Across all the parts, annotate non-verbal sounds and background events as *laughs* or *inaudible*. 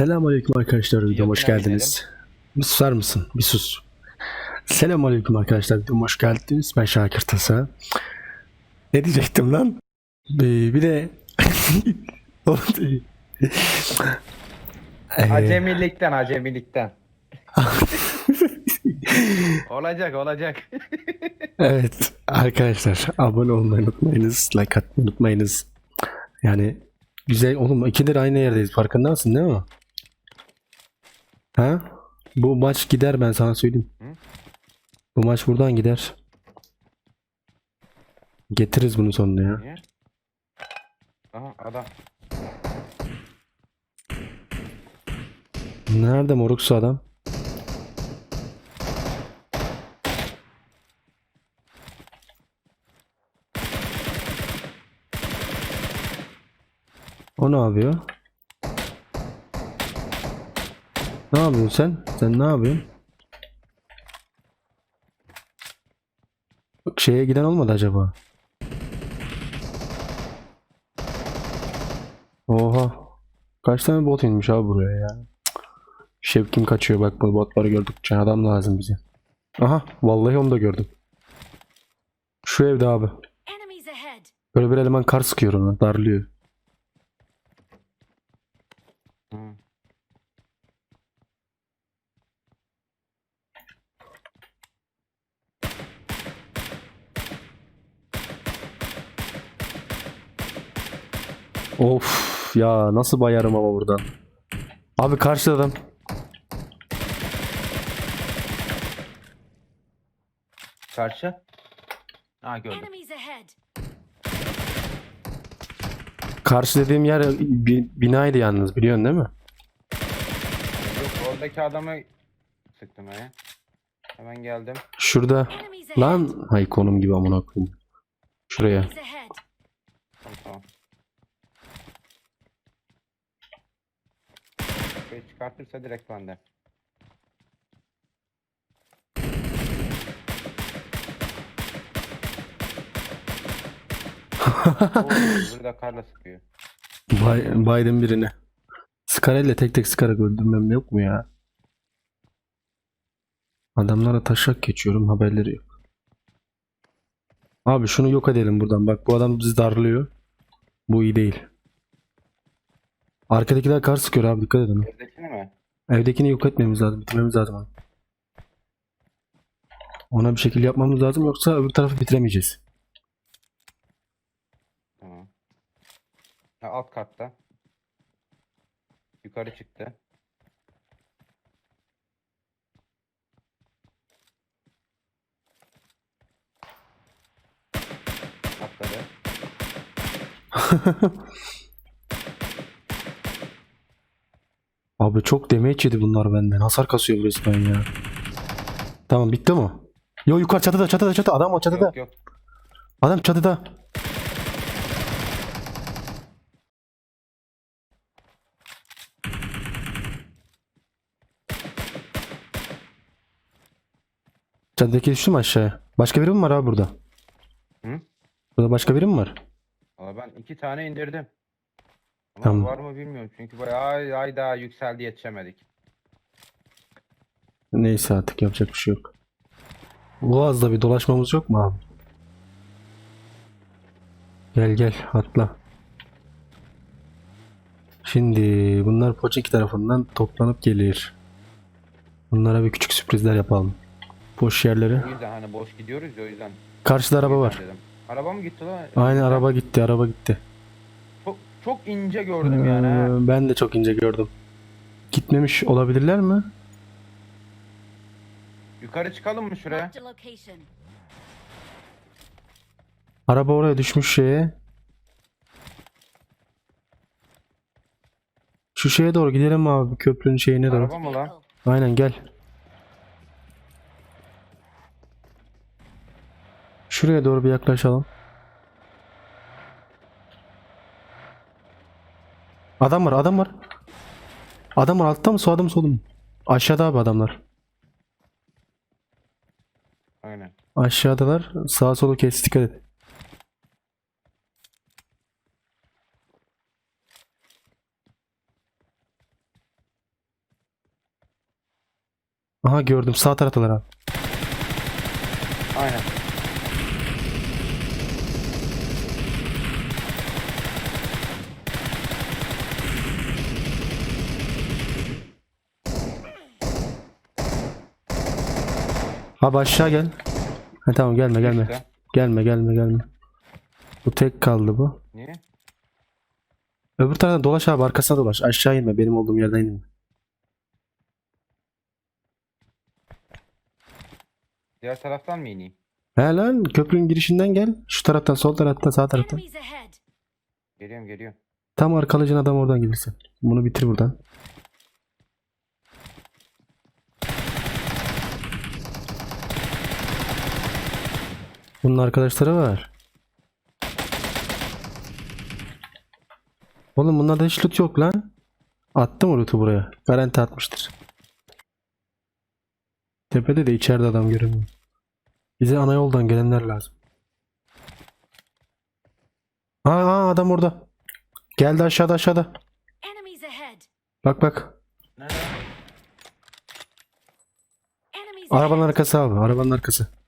Selamünaleyküm arkadaşlar videoma hoş geldiniz. Bir susar mısın? Bir sus. Selamünaleyküm arkadaşlar videoma hoş geldiniz. Ben Şakir Tasa. Ne diyecektim lan? Bir, bir de *laughs* Ee, Acemilikten, acemilikten. *laughs* olacak, olacak. evet arkadaşlar abone olmayı unutmayınız. Like atmayı unutmayınız. Yani güzel oğlum ikidir aynı yerdeyiz farkında mısın değil mi? Ha? Bu maç gider ben sana söyleyeyim. Bu maç buradan gider. Getiririz bunu sonuna ya. Niye? Aha adam. Nerede moruksu adam? O ne yapıyor? Ne yapıyorsun sen? Sen ne yapıyorsun? Şeye giden olmadı acaba? Oha. Kaç tane bot inmiş abi buraya ya? Şevkim kaçıyor bak bu botları gördükçe adam lazım bize. Aha vallahi onu da gördüm. Şu evde abi. Böyle bir eleman kar sıkıyor ona darlıyor. Hı. Of ya nasıl bayarım ama buradan. Abi karşıda adam. Karşı. Ha gördüm. Karşı dediğim yer bi- binaydı yalnız biliyorsun değil mi? Yok oradaki adamı sıktım ya. Hemen geldim. Şurada. Lan hay konum gibi amına koyayım. Şuraya. Enemies ahead! Tamam tamam. Şey çıkartırsa direkt bende. Oo, *laughs* burada karla sıkıyor. Bay, Biden birini. Skarelle tek tek sıkarak öldürmem yok mu ya? Adamlara taşak geçiyorum haberleri yok. Abi şunu yok edelim buradan. Bak bu adam bizi darlıyor. Bu iyi değil. Arkadakiler kar sıkıyor abi dikkat edin. Evdekini mi? Evdekini yok etmemiz lazım. Bitirmemiz lazım onu. Ona bir şekil yapmamız lazım yoksa öbür tarafı bitiremeyeceğiz. Tamam. Ha, alt katta. Yukarı çıktı. Atladı. *laughs* Abi çok damage yedi bunlar benden. Hasar kasıyor resmen ya. Tamam bitti mi? Yo yukarı çatıda çatıda çatıda adam o çatıda. Yok yok. Adam çatıda. Çatıdaki düştü mü aşağıya? Başka biri mi var abi burada? Hı? Burada başka biri mi var? Valla ben iki tane indirdim. Ama Tamam. var mı bilmiyorum. Çünkü bayağı ay, ay daha yükseldi yetişemedik. Neyse artık yapacak bir şey yok. Boğaz'da bir dolaşmamız yok mu abi? Gel gel atla. Şimdi bunlar Poçinki tarafından toplanıp gelir. Bunlara bir küçük sürprizler yapalım. Boş yerleri. O yüzden hani boş gidiyoruz ya o yüzden. Karşıda araba var. dedim. Araba mı gitti lan? Aynen araba gitti araba gitti. Çok, ince gördüm yani. Ee, ben de çok ince gördüm. Gitmemiş olabilirler mi? Yukarı çıkalım mı şuraya? Araba oraya düşmüş şeye. Şu şeye doğru gidelim abi köprünün şeyine doğru. Araba mı lan? Aynen gel. Şuraya doğru bir yaklaşalım. Adam var adam var. Adam var altta mı sağda mı solda mı? Aşağıda abi adamlar. Aynen. Aşağıdalar. Sağa solu kes dikkat et. Aha gördüm sağ taraftalar abi. Abi aşağı gel. Ha, tamam gelme gelme. İşte. Gelme gelme gelme. Bu tek kaldı bu. Niye? Öbür taraftan dolaş abi arkasına dolaş. Aşağı inme benim olduğum yerden inme. Diğer taraftan mı ineyim? He lan köprünün girişinden gel. Şu taraftan sol taraftan sağ taraftan. Geliyorum geliyorum. Tam arkalıcın adam oradan gelirsin. Bunu bitir buradan. Bunun arkadaşları var. Oğlum bunlarda hiç loot yok lan. Attım o loot'u buraya. Garanti atmıştır. Tepede de içeride adam görünmüyor. Bize ana yoldan gelenler lazım. Aa, aa adam orada. Geldi aşağıda aşağıda. Bak bak. Arabanın arkası abi. Arabanın arkası.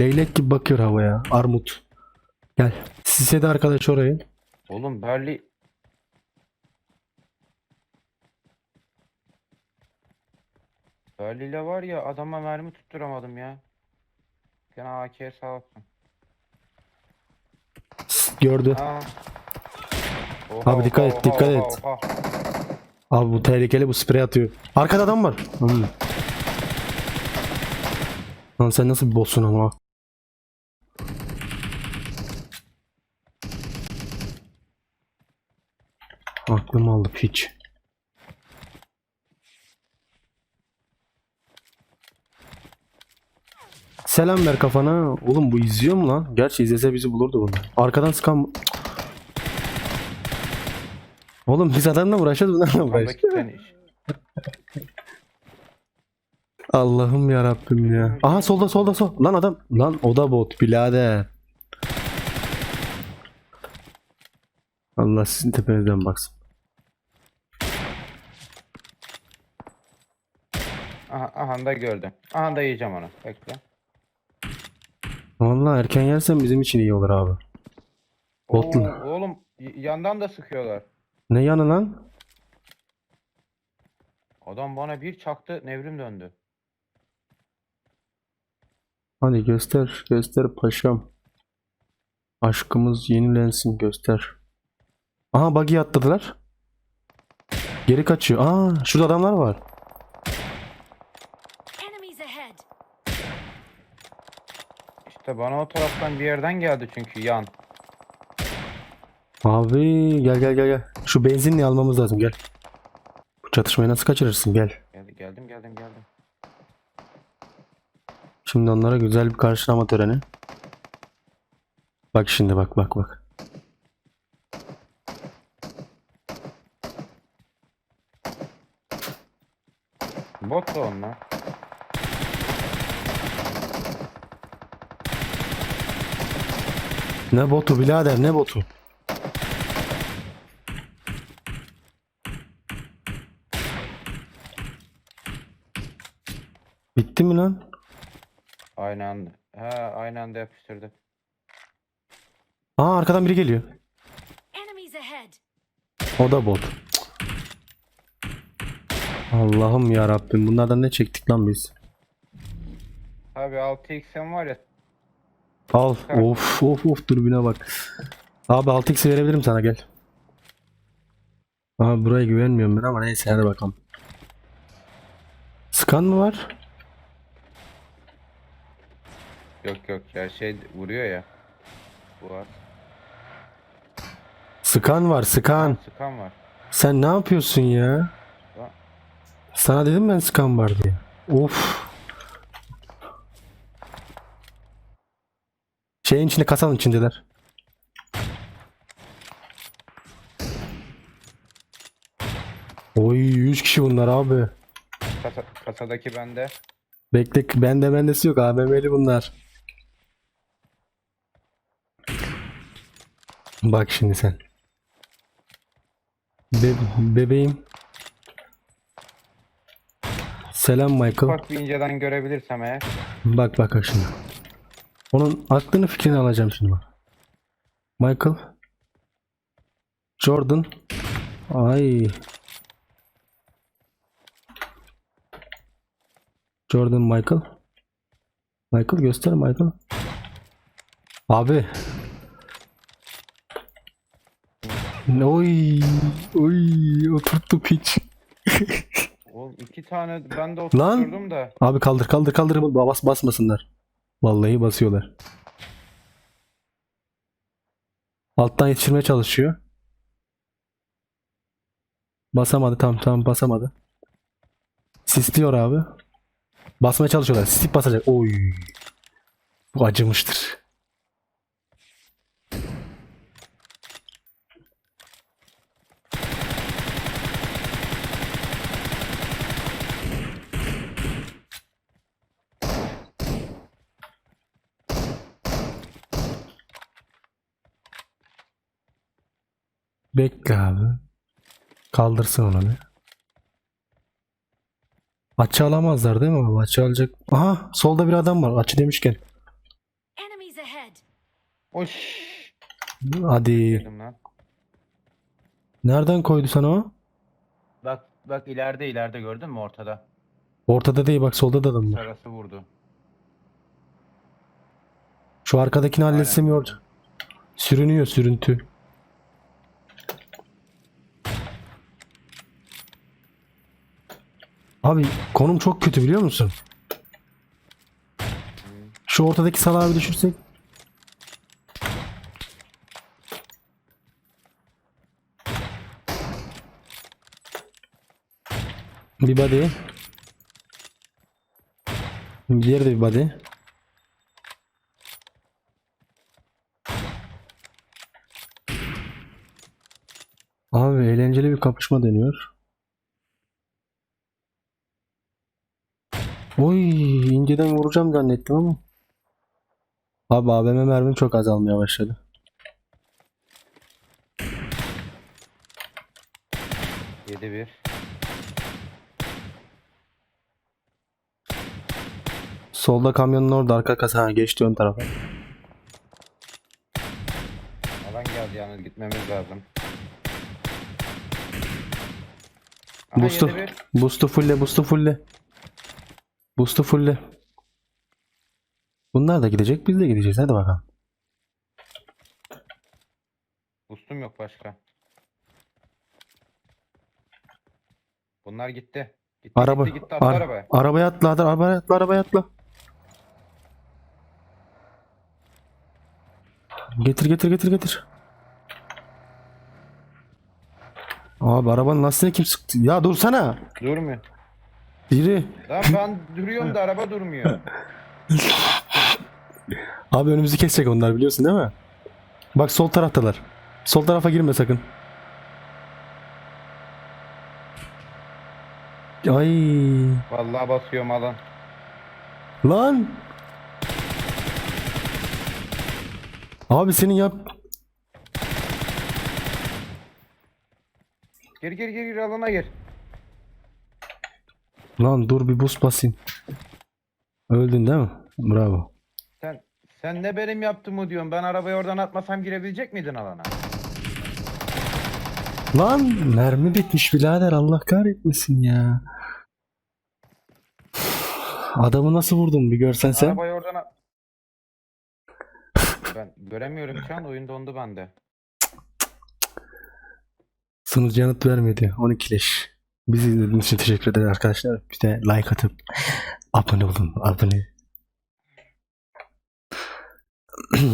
Leylek gibi bakıyor havaya. Armut. Gel. Size de arkadaş orayı. Oğlum Berli... Berli ile var ya adama mermi tutturamadım ya. Gene AK sağ olsun. Gördü. Aa. Abi dikkat et, dikkat et. oha. Abi bu tehlikeli bu sprey atıyor. Arkada adam var. Hmm. Lan sen nasıl bir boss'un ama. Aklımı aldı piç. Selam ver kafana. Oğlum bu izliyor mu lan? Gerçi izlese bizi bulurdu bunu. Arkadan sıkan... Oğlum biz adamla uğraşıyoruz bunlarla uğraşıyoruz. Allah'ım ya Rabbim ya. Aha solda solda sol. Lan adam. Lan o da bot birader. Allah sizin tepenizden baksın. Aha, aha da gördüm. Aha da yiyeceğim onu. Bekle. Vallahi erken yersen bizim için iyi olur abi. Botlu. Oo, oğlum y- yandan da sıkıyorlar. Ne yanı lan? Adam bana bir çaktı nevrim döndü. Hadi göster göster paşam. Aşkımız yenilensin göster. Aha buggy atladılar. Geri kaçıyor. Aa şurada adamlar var. İşte bana o taraftan bir yerden geldi çünkü yan. Abi gel gel gel gel. Şu benzinliği almamız lazım gel. Bu çatışmayı nasıl kaçırırsın gel. Geldi, geldim geldim geldim. Şimdi onlara güzel bir karşılama töreni. Bak şimdi bak bak bak. Bot da onlar. Ne botu birader ne botu? Bitti mi lan? Aynı anda. He aynı anda yapıştırdık. Aa arkadan biri geliyor. O da bot. Allah'ım ya Rabbim bunlardan ne çektik lan biz? Abi 6x'im var ya. Al. Evet. Of of of dürbüne bak. Abi 6x verebilirim sana gel. Abi buraya güvenmiyorum ben ama neyse hadi bakalım. Skan mı var? Yok yok ya şey vuruyor ya. Bu var. Skan var skan. Sıkan var. Sen ne yapıyorsun ya? Sana dedim ben skan var diye. Of. Şeyin içinde kasanın içindeler. Oy 100 kişi bunlar abi. Kasa, kasadaki bende. Bekle bende bendesi yok AVM'li bunlar. Bak şimdi sen. Be- bebeğim. Selam Michael. Ufak bir inceden görebilirsem eğer. Bak bak bak şimdi. Onun aklını fikrini alacağım şimdi bak. Michael. Jordan. Ay. Jordan Michael. Michael göster Michael. Abi. Oy. Oy. Oturttu piç. Oğlum iki tane ben de Lan! oturdum da. Abi kaldır kaldır kaldır bas basmasınlar. Vallahi basıyorlar. Alttan yetiştirmeye çalışıyor. Basamadı tam tam basamadı. Sisliyor abi. Basmaya çalışıyorlar. Sislip basacak. Oy. Bu acımıştır. Bekle abi. Kaldırsın onu bir. Açı alamazlar değil mi abi? Açı alacak. Aha solda bir adam var. Açı demişken. Oş. Hadi. Nereden koydu sana o? Bak bak ileride ileride gördün mü ortada? Ortada değil bak solda da adam var. Sarası vurdu. Şu arkadakini Aynen. halletsemiyor. Sürünüyor sürüntü. Abi konum çok kötü biliyor musun? Şu ortadaki salağı bir düşürsek. Bir body. Diğeri de bir body. Abi eğlenceli bir kapışma dönüyor. Oy inceden vuracağım zannettim ama. Abi AVM mermim çok azalmaya başladı. Yedi bir. Solda kamyonun orada arka kasa geçti ön tarafa. Alan geldi yalnız gitmemiz lazım. Aha, Boost'u, yedi bir. boost'u fulle, boost'u fulle. Boost'u fulle. Bunlar da gidecek, biz de gideceğiz. Hadi bakalım. Boostum yok başka. Bunlar gitti. Gitti Araba, gitti gitti atla ar- arabaya. arabaya atla, hadi arabaya atla, arabaya atla. Getir, getir, getir, getir. Abi arabanın lastiğine kim sıktı? Ya dursana. Durmuyor. Biri. Lan ben duruyorum da araba durmuyor. *laughs* Abi önümüzü kesecek onlar biliyorsun değil mi? Bak sol taraftalar. Sol tarafa girme sakın. Ay Vallahi basıyorum alan. lan. Abi senin yap. Gir gir gir alana gir. Lan dur bir boost basayım. Öldün değil mi? Bravo. Sen sen ne benim yaptığımı diyorsun. Ben arabayı oradan atmasam girebilecek miydin alana? Lan mermi bitmiş birader Allah kahretmesin ya. Adamı nasıl vurdun bir görsen sen. Arabayı oradan at. ben göremiyorum şu an oyun dondu bende. Sunucu yanıt vermedi. 12 leş. Bizi izlediğiniz için teşekkür ederim arkadaşlar. Bir de like atıp abone olun. Abone. *clears throat*